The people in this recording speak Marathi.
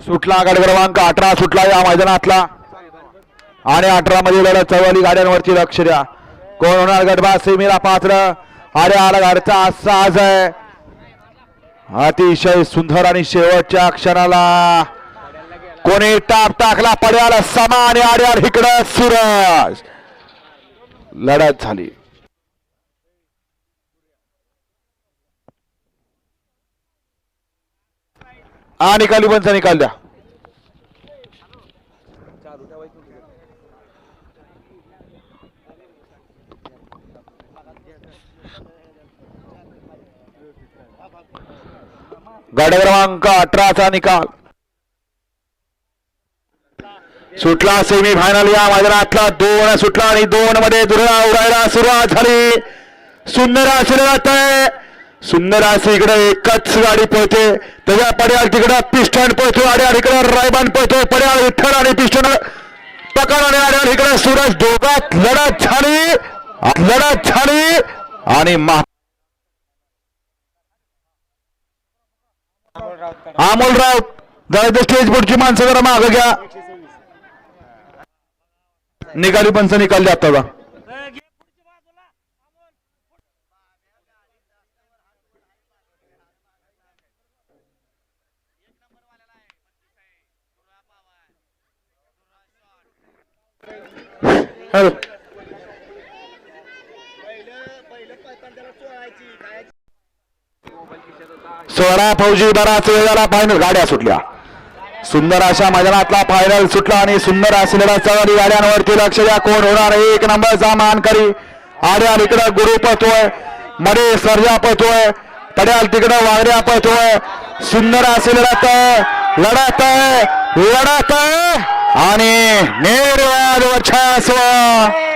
सुटला गड क्रमांक अठरा सुटला या मैदानातला. आणि अठरा मध्ये लढत चौवाली गाड्यांवरची लक्ष द्या. कोण होणार गटबा सेमीला पात्र अरे आला घरचा आज आहे. अतिशय सुंदर आणि शेवटच्या क्षणाला. कोणी टाप टाकला? पड्याला समा आणि आड्याल इकडं सुरज. लढत झाली. हा निकाली बनचा निकाल द्या. गाड्या क्रमांक अठराचा निकाल. सुटला सेमी फायनल या मैदानातला दोन सुटला आणि दोन मध्ये दुर्गा उडायला सुरुवात झाली. सुंदर आशीर्वाद आहे. सुंदर असं इकडे एकच गाडी पळते. त्याच्या पड्याळ तिकडं पिस्टन पळतो आणि इकडे रायबान पळतो पड्याळ विठ्ठल आणि पिस्टन पकड आणि आड्याल इकडे सूरज दोघात लढत झाली लढत झाली आणि अमोल राऊत जरा इथे स्टेज पुढची माणसं जरा मागं घ्या. निकाली पंच निकाल द्या हॅलो. सोळा फौजी बराच वेळ झाला फायनल गाड्या सुटल्या. सुंदर अशा मैदानातला फायनल सुटला आणि सुंदर असलेल्या चौरी गाड्यांवरती लक्ष द्या कोण होणार? एक नंबरचा मानकरी. आड्याल इकडं गुरु पळतोयमध्ये सर्जा पळतोय पड्याल तिकडं वागड्या पळतोय सुंदर असलेला लढत आहे लढत आहे. 아니 내려와 차스와.